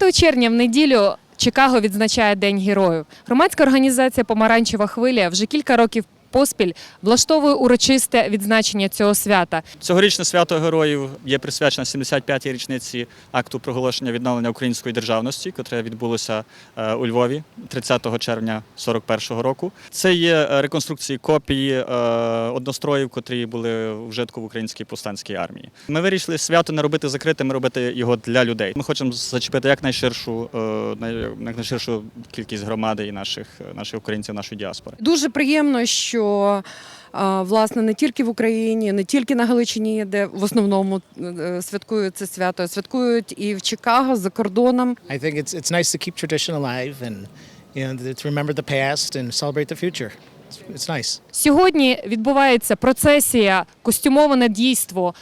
9 червня в неділю Чикаго відзначає День героїв. Громадська організація Помаранчева хвиля вже кілька років поспіль влаштовує урочисте відзначення цього свята. Цьогорічне свято героїв є присвячено 75-й річниці акту проголошення відновлення української державності, яке відбулося е, у Львові 30 червня 41-го року. Це є е, реконструкції копії е, одностроїв, котрі були вжитку в українській повстанській армії. Ми вирішили свято не робити закритим, робити його для людей. Ми хочемо зачепити якнайширшу, най- якнайширшу кількість громади і наших, наших українців, нашої діаспори. Дуже приємно, що а, власне не тільки в Україні, не тільки на Галичині, де в основному е, святкують це свято, святкують і в Чикаго за кордоном. I think it's it's nice to keep tradition alive and you know to remember the past and celebrate the future. It's, it's nice. Сьогодні відбувається процесія, костюмоване дійство,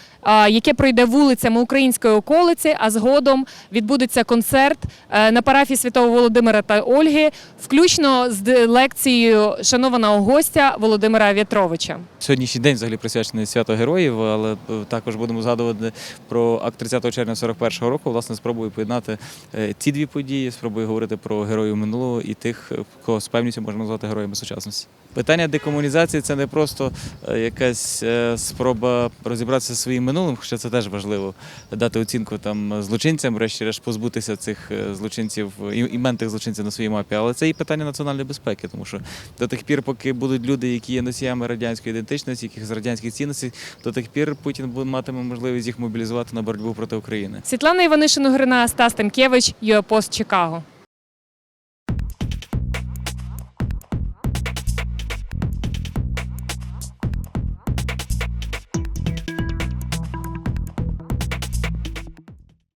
яке пройде вулицями української околиці, а згодом відбудеться концерт е, на парафії Святого Володимира та Ольги, включно з лекцією шанованого гостя Володимира В'ятровича. Сьогоднішній день взагалі присвячений свято героїв, але е, також будемо згадувати про акт 30 червня 41-го року. Власне, спробую поєднати е, ці дві події, спробую говорити про героїв минулого і тих, кого з певністю можна назвати героями сучасності. Питання декомунізації це не просто якась спроба розібратися зі своїм минулим, хоча це теж важливо дати оцінку там злочинцям, врешті-решт позбутися цих е, злочинців і- тих злочинців на своїй мапі. Але це і питання національної безпеки, тому що до тих пір, поки будуть люди, які є носіями радянської ідентичності, яких з радянських цінностей, до тих пір Путін буде- матиме можливість їх мобілізувати на боротьбу проти України. Світлана Іванишин Грина, Стас Танкевич, ЮАПост Чикаго.